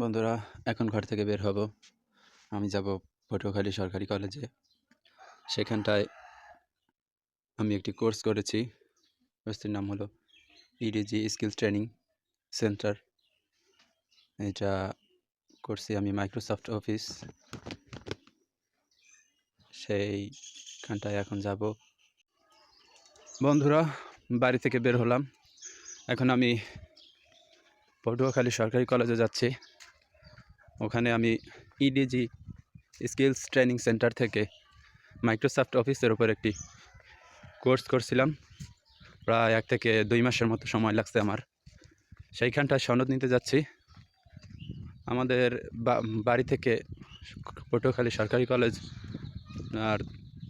বন্ধুরা, এখন ঘর থেকে বের হব। আমি যাব পটুয়াখালী সরকারি কলেজে। সেখানটায় আমি একটি কোর্স করেছি। কোর্সটির নাম হলো ইডিজি স্কিলস ট্রেনিং সেন্টার। এটা করছি আমি মাইক্রোসফট অফিস। সেইখানটায় এখন যাব। বন্ধুরা, বাড়ি থেকে বের হলাম। এখন আমি পটুয়াখালী সরকারি কলেজে যাচ্ছি। ওখানে আমি ইডিজি স্কিলস ট্রেনিং সেন্টার থেকে মাইক্রোসফট অফিসের উপর একটি কোর্স করছিলাম। প্রায় এক থেকে দুই মাসের মতো সময় লাগছে আমার। সেইখানটায় সনদ নিতে যাচ্ছি। আমাদের বাড়ি থেকে পটুয়াখালী সরকারি কলেজ, আর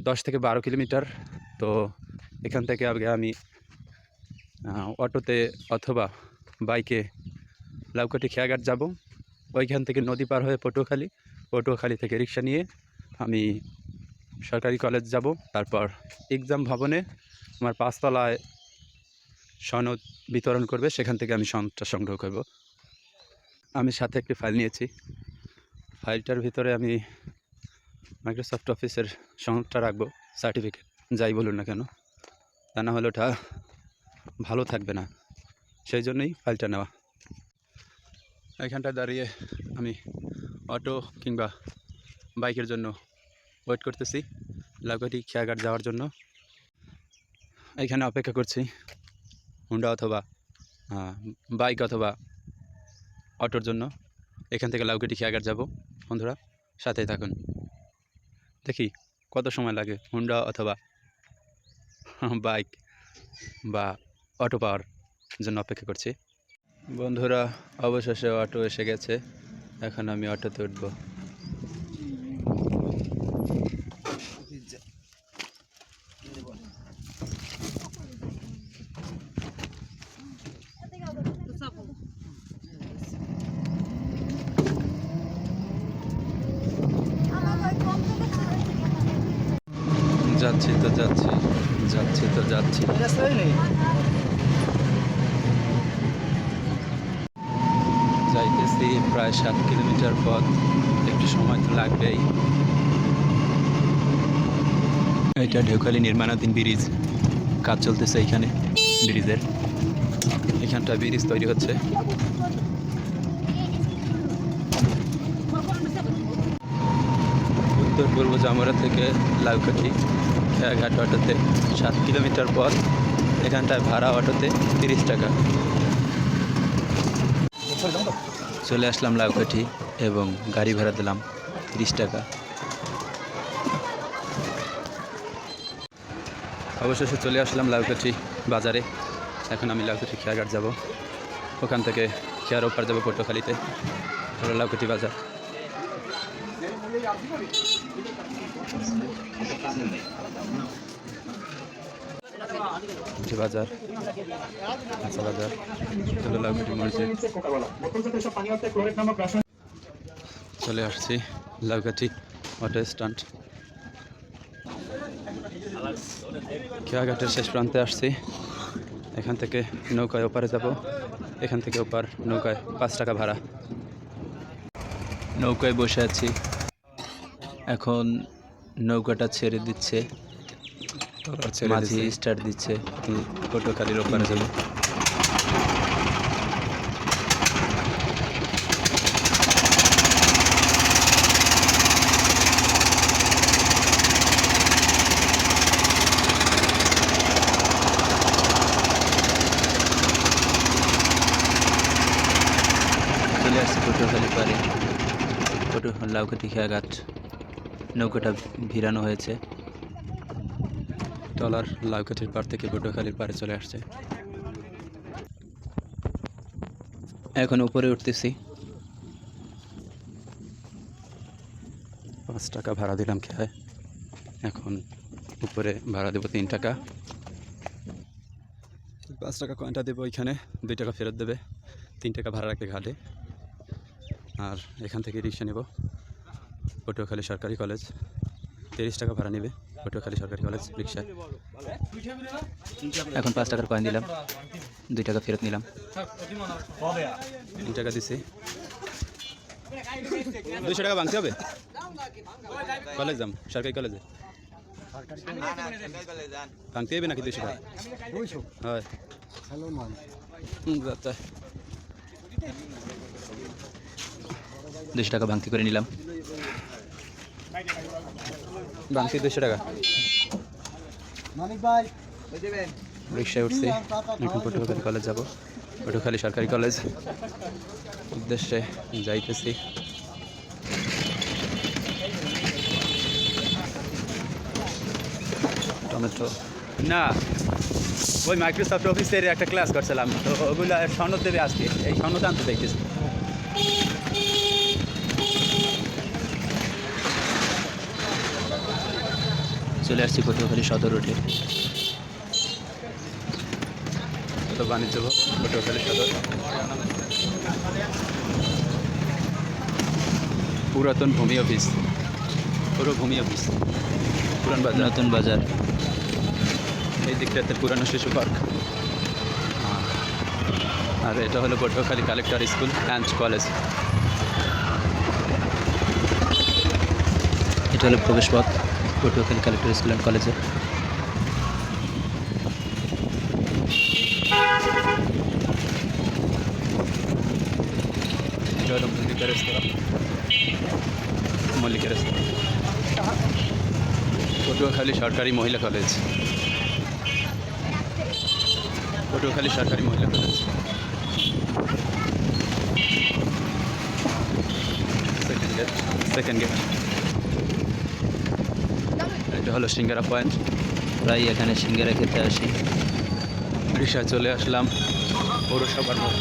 দশ থেকে বারো কিলোমিটার। তো এখান থেকে আগে আমি অটোতে অথবা বাইকে লাউকাটি খেয়াঘাট যাব। ওইখান থেকে নদী পার হয়ে পটুয়াখালী পটুয়াখালী থেকে রিক্সা নিয়ে আমি সরকারি কলেজ যাব। তারপর এক্সাম ভবনে আমার পাঁচতলায় সনদ বিতরণ করবে, সেখান থেকে আমি সনদটা সংগ্রহ করব। আমি সাথে একটি ফাইল নিয়েছি। ফাইলটার ভিতরে আমি মাইক্রোসফট অফিসের সনদটা রাখব সার্টিফিকেট যাই বলুন না কেন। তা না হলে ওটা ভালো থাকবে না। সেই জন্যই ফাইলটা নেওয়া। এখানটায় দাঁড়িয়ে আমি অটো কিংবা বাইকের জন্য ওয়েট করতেছি লাউকাটি খেয়াঘাট যাওয়ার জন্য। এখানে অপেক্ষা করছি, হুন্ডা অথবা বাইক অথবা অটোর জন্য। এখান থেকে লাউকাটি খেয়াঘাট যাব, বন্ধুরা, সাথেই থাকুন। দেখি কত সময় লাগে, হুন্ডা অথবা বাইক বা অটো পাওয়ার জন্য অপেক্ষা করছি। বন্ধুরা, অবশেষে অটো এসে গেছে। এখন আমি অটোতে উঠব। যাচ্ছি তো যাচ্ছি যাচ্ছি তো যাচ্ছি। যাইতেছি প্রায় সাত কিলোমিটার পথ একটু সময় তো লাগবেই। এটা ঢেউখালী নির্মাণাধীন ব্রিজ। কাজ চলতেছে এইখানে ব্রিজের। এখানটা ব্রিজ তৈরি হচ্ছে। উত্তর পূর্ব জামরা থেকে লাউকাঠি খেয়াঘাট অটোতে সাত কিলোমিটার পথ। এখানটায় ভাড়া অটোতে তিরিশ টাকা। চলে আসলাম লাউকাঠি এবং গাড়ি ভাড়া দিলাম তিরিশ টাকা। অবশেষে চলে আসলাম লাউকাঠি বাজারে। এখন আমি লাউকাঠি খেয়াঘাট যাব। ওখান থেকে খেয়ার ওপার যাব পটুয়াখালীতে। হলো লাউকাঠি বাজার। বাজার বাজার চলে আসছি লাউকাঠি অটো স্ট্যান্ড। খেয়াঘাটের শেষ প্রান্তে আসছি। এখান থেকে নৌকায় ওপারে যাব। এখান থেকে ওপার নৌকায় পাঁচ টাকা ভাড়া। নৌকায় বসে আছি। এখন নৌকাটা ছেড়ে দিচ্ছে। মাঝি স্টার্ট দিচ্ছে। পটুয়াখালীর ওপারে যাব চলে। আসছি পটুয়াখালী পারে পটু লাউকাটি খেয়াঘাট। নৌকাটা ভিড়ানো হয়েছে। টলার লাউকাঠির পার থেকে পটুয়াখালীর পারে চলে আসছে। এখন উপরে উঠতেছি। পাঁচ টাকা ভাড়া দিলাম খেয়ায় এখন উপরে ভাড়া দেবো তিন টাকা। পাঁচ টাকা কয়েনটা দেবো ওইখানে, দুই টাকা ফেরত দেবে। তিন টাকা ভাড়া রাখবে ঘাটে। আর এখান থেকে রিক্সা নেব। পটুয়াখালী সরকারি কলেজ। তিরিশ টাকা ভাড়া নেবে পটুয়াখালী সরকারি কলেজ রিক্সা এখন পাঁচ টাকার কয়েন দিলাম দুই টাকা ফেরত নিলাম। তিন টাকা দিছি। দুশো টাকা ভাঙতে হবে? কলেজ যাম সরকারি কলেজে। ভাঙতে হবে নাকি দুশো টাকা? হয়। দুশো টাকা ভাঙতি করে নিলাম। ভাঙতি দুশো টাকা? রিক্সায় উঠছি এখন পটুয়াখালী কলেজ যাব। পটুয়াখালী সরকারি কলেজ উদ্দেশ্যে যাইতেছি। টমেটো। না ওই মাইক্রোসফট অফিসের একটা ক্লাস করছিলাম। তো ওগুলো সনদ দেবে আজকে এই সনদ আনতে দেখতেছি চলে আসছি পটুয়াখালী সদর রোডে। বাণিজ্য ভবন পটুয়াখালী সদর। পুরাতন ভূমি অফিস। পুরো ভূমি অফিস। পুরান বাজার। নতুন বাজার। এই দিকটাতে পুরানো শিশু পার্ক। আর এটা হলো Patuakhali collector school and college. এটা হলো প্রবেশ পথ পটুয়াখালী কালেক্টর স্কুল অ্যান্ড কলেজে মল্লিকা রেস্তোরাঁ পটুয়াখালী সরকারি মহিলা কলেজ পটুয়াখালী সরকারি মহিলা college second gate second gate এটা হলো সিঙ্গারা পয়েন্ট। প্রায় এখানে সিঙ্গারা খেতে আসি। রিক্সায় চলে আসলাম। পৌরসভার মতো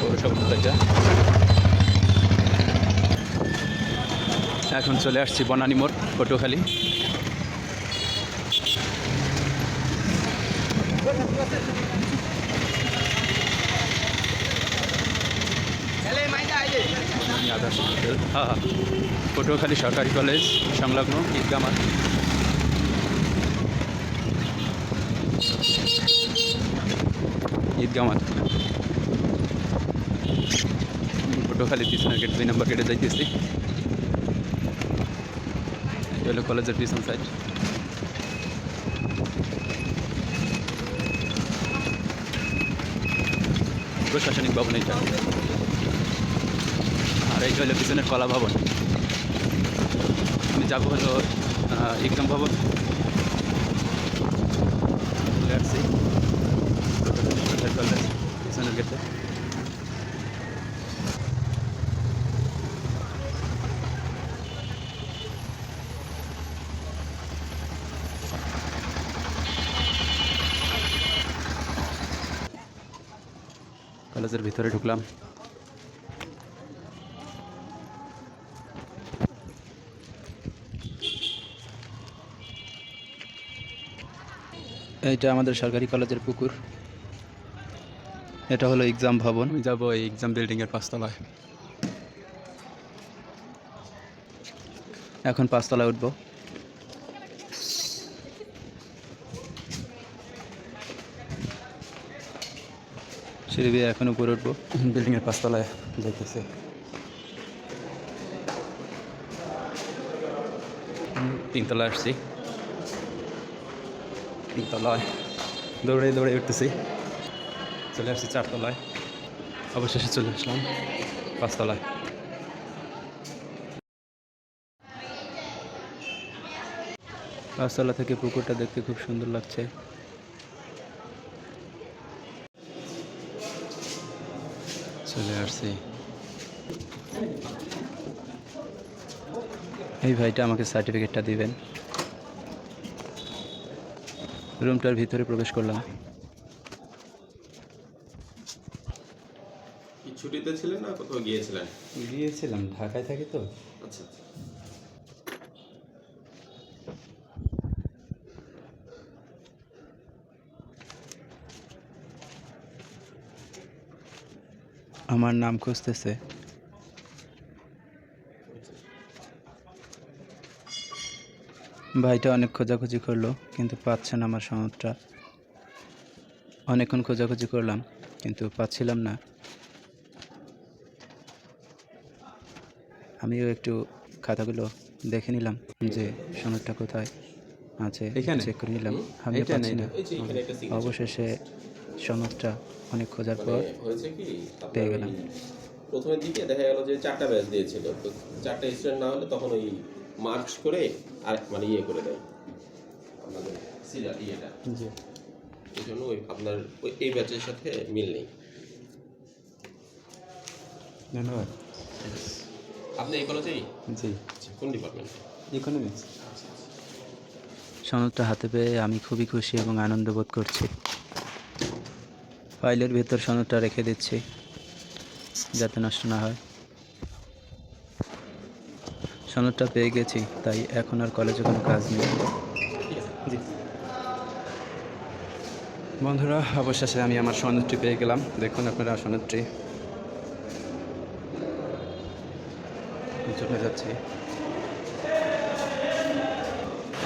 পৌরসভার। এখন চলে আসছি বনানী মোড়, পটুয়াখালী। আদর্শ হোটেল। হ্যাঁ হ্যাঁ পটুয়াখালী সরকারি কলেজ, সংলগ্ন ঈদগাহ মাঠ। পটুয়াখালী পিছনের গেট দুই নম্বর গেটে যাইতেছি। হলো কলেজের পিছন সাইড প্রশাসনিক ভবন এটা আর এইটা হলো পিছনের কলা ভবন। আমি যাব হলো ইকদম ভবন। আসছি পিছনের গেটে কলেজের ভিতরে ঢুকলাম। এইটা আমাদের সরকারি কলেজের পুকুর। এটা হলো এক্সাম ভবন। আমি যাব এই এক্সাম বিল্ডিংয়ের পাঁচতলায়। এখন পাঁচতলায় উঠবো। সিঁড়ি দিয়ে এখন উপরে উঠবো। বিল্ডিংয়ের পাঁচতলায় যাইতেছে। হুম, তিনতলায় আসছি। তিনতলায় দৌড়ে দৌড়ে উঠতেছি। চলে আসছি চারতলায় অবশেষে চলে আসলাম পাঁচতলায় পাঁচতলা থেকে পুকুরটা দেখতে খুব সুন্দর লাগছে। চলে আসছি। এই ভাইটা আমাকে সার্টিফিকেটটা দিবেন। রুমটার ভিতরে প্রবেশ করলাম। কি ছুটিতে ছিলেন না কোথাও গিয়েছিলেন? গিয়েছিলাম ঢাকায় থাকি তো। আচ্ছা আমার নাম খুঁজতেছে। ভাইটা অনেক খোঁজাখুঁজি করল কিন্তু পাচ্ছে না আমার সনদটা। অনেকক্ষণ খোঁজাখুঁজি করলাম কিন্তু পাচ্ছিলাম না। আমিও একটু খাতাগুলো দেখে নিলাম যে সনদটা কোথায় আছে চেক করে নিলাম। আমি পাচ্ছি না। অবশেষে সনদটা অনেক খোঁজার পর পেয়ে গেলাম। প্রথমের দিকে দেখা গেল যে চারটা ব্যাচ দিয়েছিল। চারটা স্টুডেন্ট না হলে তখন ওই মার্কস করে আর মানে ইয়ে করে দেয়। আপনাদের সিরিয়াল ইয়েটা। এই জন্য ওই আপনার ওই এই ব্যাচের সাথে মিল নেই। ধন্যবাদ। আপনি এই কলেজেই জি। কোন ডিপার্টমেন্ট ইকোনমিক্স সনদটা হাতে পেয়ে আমি খুবই খুশি এবং আনন্দ বোধ করছি। ফাইলের ভেতর সনদটা রেখে দিচ্ছি যাতে নষ্ট না হয়। সনদটা পেয়ে গেছি, তাই এখন আর কলেজে কোনো কাজ নেই। বন্ধুরা, অবশেষে আমি আমার সনদটি পেয়ে গেলাম। দেখুন আপনারা সনদটি। চলে যাচ্ছি।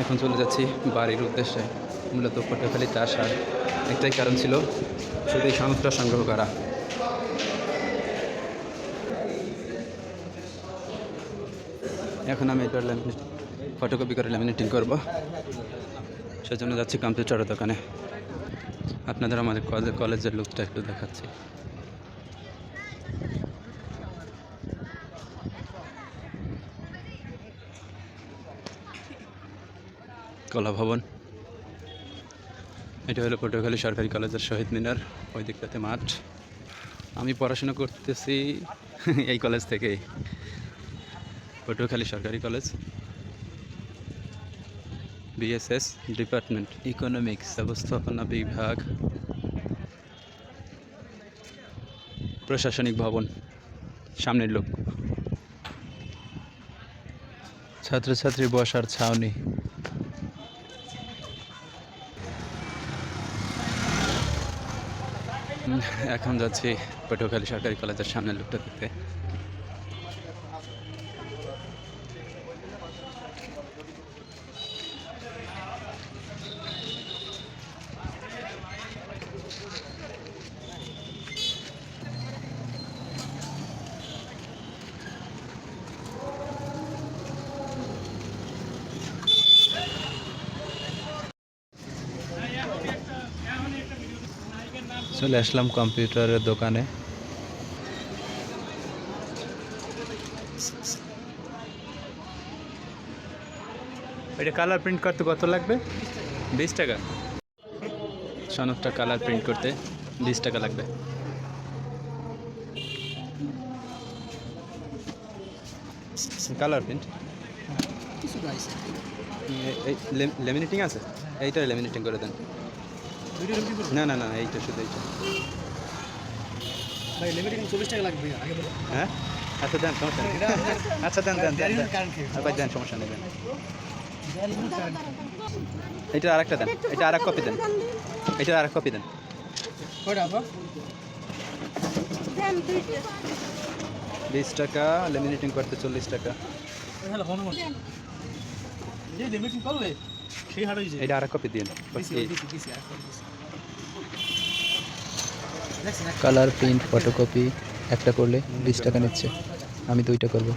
এখন চলে যাচ্ছি বাড়ির উদ্দেশ্যে। মূলত পটুয়াখালীতে আসার একটাই কারণ ছিল শুধু এই সনদটা সংগ্রহ করা। এখন আমি এটার ল্যামিনেট ফটোকপি করে ল্যামিনেটিং করব। সেজন্য যাচ্ছি কম্পিউটারের দোকানে। আপনাদের আমাদের কলেজ কলেজের লুকটা একটু দেখাচ্ছি। কলা ভবন এটা হলো পটুয়াখালী সরকারি কলেজের শহীদ মিনার, ওই দিকটাতে মাঠ। আমি পড়াশোনা করতেছি এই কলেজ থেকেই। পটুয়াখালী সরকারি কলেজ বিএসএস ডিপার্টমেন্ট ইকোনমিক্স ব্যবস্থাপনা বিভাগ প্রশাসনিক ভবন সামনের লোক। ছাত্রছাত্রী বসার ছাউনি। এখন যাচ্ছি পটুয়াখালী সরকারি কলেজের সামনের লোকটা দেখতে। চলে আসলাম কম্পিউটারের দোকানে। এটা কালার প্রিন্ট করতে কত লাগবে? বিশ টাকা। সনদটা কালার প্রিন্ট করতে বিশ টাকা লাগবে। Colour print? লেমিনেটিং আছে? এইটা লেমিনেটিং করে দেন। না না না এইটা শুধু এইটা। ভাই লিমিটিং চল্লিশ টাকা লাগবে আগে হ্যাঁ? আচ্ছা দেন সমস্যা নেই। আচ্ছা দেন আর ভাই দেন সমস্যা নেই দেন। এটা আরেকটা দেন এটা আরেক কপি দেন। এটা আরেক কপি দেন। বিশ টাকা লেমিনেটিং করতে চল্লিশ টাকা। এটা আরেক কপি দিন। কালার প্রিন্ট ফটোকপি একটা করলে বিশ টাকা নিচ্ছে। আমি দুইটা করব।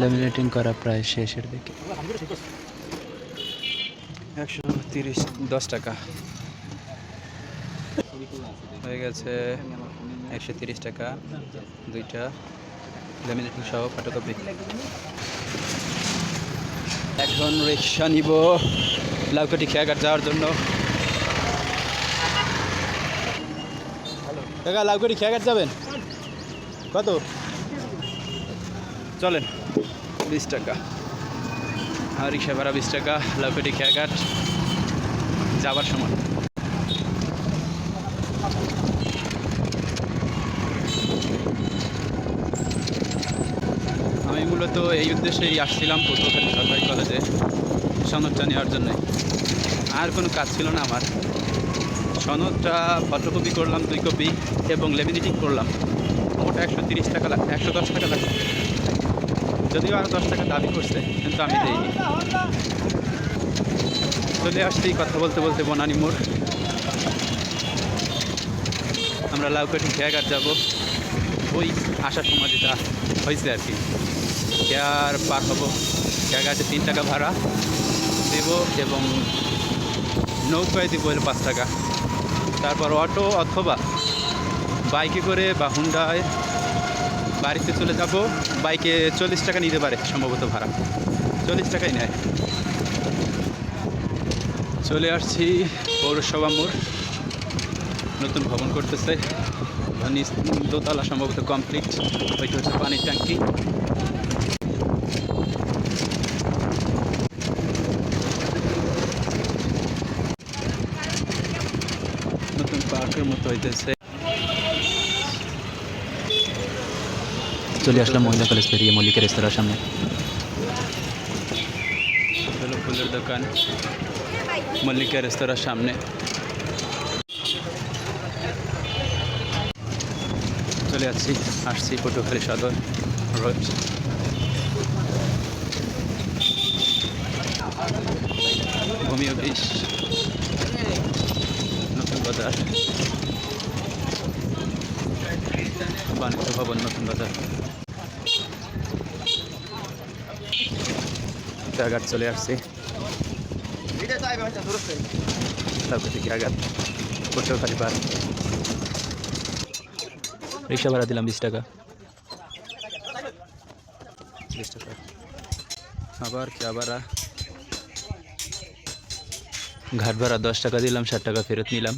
ল্যামিনেটিং করা প্রায় শেষের দিকে। একশো তিরিশ, দশ টাকা। হয়ে গেছে একশো তিরিশ টাকা, দুইটা। লেমিনেটিং সহ ফটোকপি এখন রিক্সা নিব। লাউকাটি খেয়াঘাট যাওয়ার জন্য। কাকা লাউকাটি খেয়াঘাট যাবেন? কত? চলেন। বিশ টাকা। আর রিক্সা ভাড়া বিশ টাকা লাউকাটি খেয়াঘাট যাবার সময়। মূলত এই উদ্দেশ্যেই আসছিলাম পটুয়াখালী সরকারি কলেজে সনদটা নেওয়ার জন্য। আর কোনো কাজ ছিল না আমার। সনদটা ফটোকপি করলাম, দুই কপি এবং লেমিনেটিং করলাম। ওটা একশো তিরিশ টাকা লাগ একশো দশ টাকা লাগবে যদিও আরও দশ টাকা দাবি করছে, কিন্তু আমি দিইনি। চলে আসছি কথা বলতে বলতে বনানি মোড়। আমরা লাউকাটি খেয়াঘাট যাব। ওই আসার সময় যেটা হয়েছে আর কি। খেয়ার পার হব? খেয়াঘাটে তিন টাকা ভাড়া। দেব এবং নৌকায় দিব হলো পাঁচ টাকা। তারপর অটো অথবা বাইকে করে বা হুন্ডায় বাড়িতে চলে যাব। বাইকে চল্লিশ টাকা নিতে পারে সম্ভবত ভাড়া। চল্লিশ টাকাই নেয়। চলে আসছি পৌরসভা মোড়। নতুন ভবন করতেছে। দোতলা সম্ভবত কমপ্লিট। ওইটা হচ্ছে পানির ট্যাঙ্কি। নতুন মতো হইতেছে। চলে আসলাম মহিলা কলেজ পেরিয়ে মল্লিকের রেস্তোরাঁর সামনে। ফুলের দোকান মল্লিকা রেস্তোরাঁর সামনে। চলে যাচ্ছি আসছি পটুয়াখালী সদর রোড। ভূমি অফিস। বাজার। বাণিজ্য ভবন, নতুন বাজার। জায়গার চলে আসছি। আঘাত। পার রিক্সা ভাড়া দিলাম বিশ টাকা। আবার ঘাট ভাড়া দশ টাকা দিলাম, ষাট টাকা ফেরত নিলাম।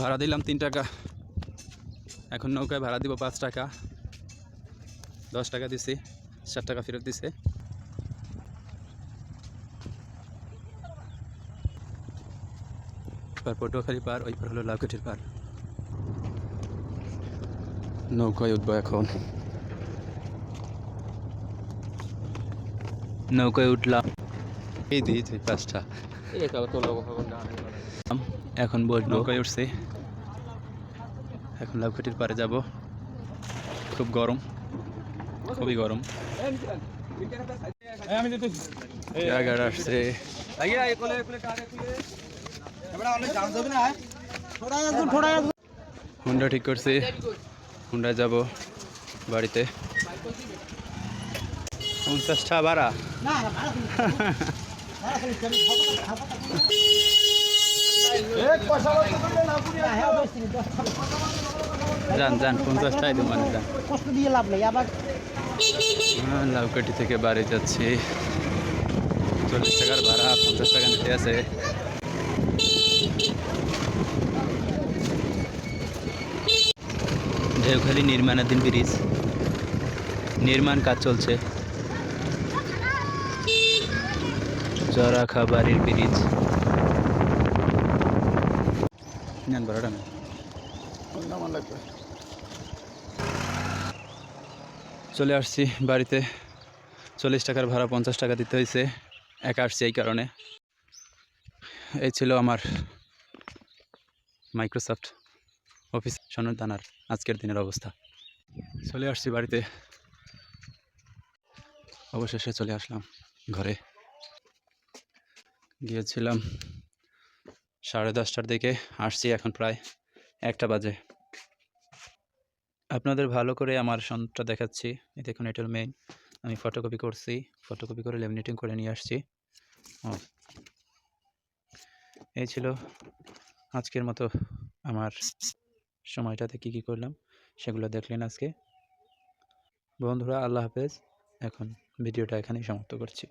ভাড়া দিলাম তিন টাকা। এখন নৌকায় ভাড়া দিব পাঁচ টাকা। দশ টাকা দিছি ষাট টাকা ফেরত দিছে। এবার পটুয়াখালী পার ওই পার হলো লাউকাঠির পার। নৌকায় উঠবো এখন। নৌকায় উঠলাম। এই দিয়েছি পাঁচটা এখন বসবো। নৌকায় উঠছি। এখন লাউকাঠির পারে যাব। খুব গরম। খুবই গরম। আমি আসছে। হুন্ডা ঠিক করছি। হুন্ডায় যাব বাড়িতে। পঞ্চাশটা ভাড়া। যান যান পঞ্চাশটাই দু মানে যান কষ্ট দিয়ে লাভ নেই আবার হ্যাঁ, লাউকাটি থেকে বাড়ি যাচ্ছি। চল্লিশ টাকার ভাড়া পঞ্চাশ টাকা নিতে আছে। ঢেউখালি নির্মাণাধীন ব্রিজ। নির্মাণ কাজ চলছে। চড়াখা বাড়ির ব্রিজ। চলে আসছি বাড়িতে। চল্লিশ টাকার ভাড়া পঞ্চাশ টাকা দিতে হয়েছে একা আসছি এই কারণে। এই ছিল আমার মাইক্রোসফট অফিস সনদ দানার আজকের দিনের অবস্থা। চলে আসছি বাড়িতে। অবশেষে চলে আসলাম ঘরে। গিয়েছিলাম সাড়ে দশটার দিকে আসছি এখন প্রায় একটা বাজে। আপনাদের ভালো করে আমার সনদটা দেখাচ্ছি। দেখুন এটার মেইন আমি ফটোকপি করছি। ফটোকপি করে লেমিনেটিং করে নিয়ে আসছি। ও। এই ছিল আজকের মতো আমার সময়টাতে কি কি করলাম, সেগুলো দেখলেন আজকে। বন্ধুরা, আল্লাহ হাফেজ। এখন ভিডিওটা এখানেই সমাপ্ত করছি।